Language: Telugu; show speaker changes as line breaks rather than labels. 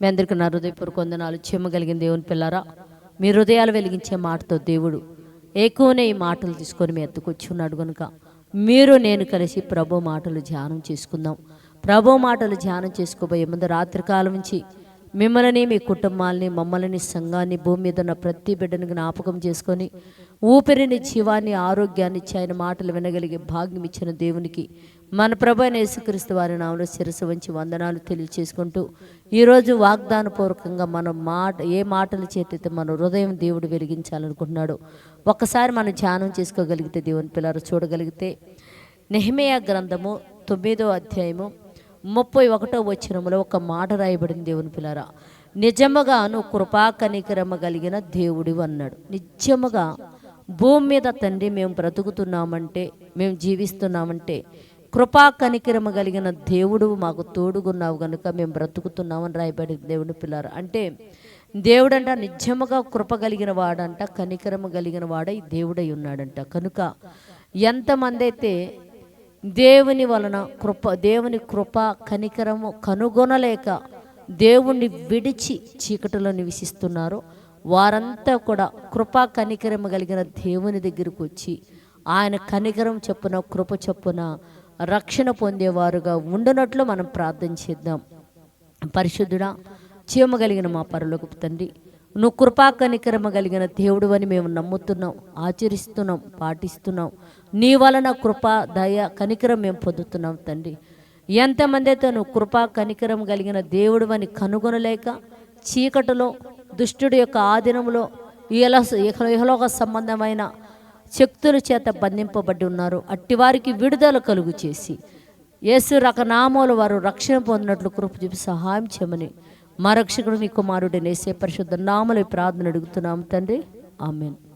మీ అందరికీ నా హృదయపూర్వక వందనాలు. చెమ్మగలిగిన దేవుని పిల్లరా మీ హృదయాలు వెలిగించే మాటతో దేవుడు ఎక్కువనే ఈ మాటలు తీసుకొని మీ ఎత్తుకొచ్చి ఉన్నాడు కనుక మీరు నేను కలిసి ప్రభు మాటలు ధ్యానం చేసుకుందాం. ప్రభు మాటలు ధ్యానం చేసుకోబోయే ముందు రాత్రికాలం నుంచి మిమ్మల్ని మీ కుటుంబాలని మమ్మల్ని సంఘాన్ని భూమి మీద ఉన్న ప్రతి బిడ్డను జ్ఞాపకం చేసుకొని ఊపిరిని జీవాన్ని ఆరోగ్యాన్ని ఇచ్చి ఆయన మాటలు వినగలిగే భాగ్యం ఇచ్చిన దేవునికి మన ప్రభు అయిన యేసుక్రీస్తు వారి నామలో శిరసు వంచి వందనాలు తెలియచేసుకుంటూ ఈరోజు వాగ్దానపూర్వకంగా మనం మాట ఏ మాటల చేతైతే మన హృదయం దేవుడు వెలిగించాలనుకుంటున్నాడు ఒక్కసారి మనం ధ్యానం చేసుకోగలిగితే దేవుని పిల్లలు చూడగలిగితే నెహ్మియా గ్రంథము తొమ్మిదో అధ్యాయము ముప్పై ఒకటో వచ్చినములో ఒక మాట రాయబడింది దేవుని పిల్లరా. నిజముగా నువ్వు కృపా కనికరమ కలిగిన దేవుడి అన్నాడు. నిజముగా భూమి మీద తండ్రి మేము బ్రతుకుతున్నామంటే మేము జీవిస్తున్నామంటే కృపా కనికిరమ కలిగిన దేవుడు మాకు తోడుగున్నావు కనుక మేము బ్రతుకుతున్నామని రాయబడి దేవుని పిల్లరు. అంటే దేవుడంట నిజముగా కృప కలిగిన వాడంట కనికరమ కలిగిన వాడ ఈ దేవుడై ఉన్నాడంట. కనుక ఎంతమంది అయితే దేవుని వలన కృప దేవుని కృప కనికరము కనుగొనలేక దేవుణ్ణి విడిచి చీకటిలో నివసిస్తున్నారు. వారంతా కూడా కృపా కనికరం కలిగిన దేవుని దగ్గరకు వచ్చి ఆయన కనికరం చెప్పున కృప చెప్పున రక్షణ పొందేవారుగా ఉండనట్లు మనం ప్రార్థన చేద్దాం. పరిశుద్ధుడా చీమ కలిగిన మా పరలోకి తండ్రి నువ్వు కృపా కనికరమ కలిగిన దేవుడు అని మేము నమ్ముతున్నాం ఆచరిస్తున్నాం పాటిస్తున్నాం. నీ వలన కృపా దయ కనికరం మేము పొందుతున్నాం తండ్రి. ఎంతమంది అయితే నువ్వు కృపా కనికరం కలిగిన దేవుడు అని కనుగొనలేక చీకటిలో దుష్టుడి యొక్క ఆధీనంలో ఇహలోక సంబంధమైన శక్తుల చేత బంధింపబడి ఉన్నారు. అట్టివారికి విడుదల కలుగు చేసి యేసు రకనామాలు వారు రక్షణ పొందినట్లు కృప చూపి సహాయం చేయమని మా రక్షకుడు నీ కుమారుడు నేసే పరిశుద్ధ నామలు ప్రార్థన అడుగుతున్నాం తండ్రి. ఆమెను.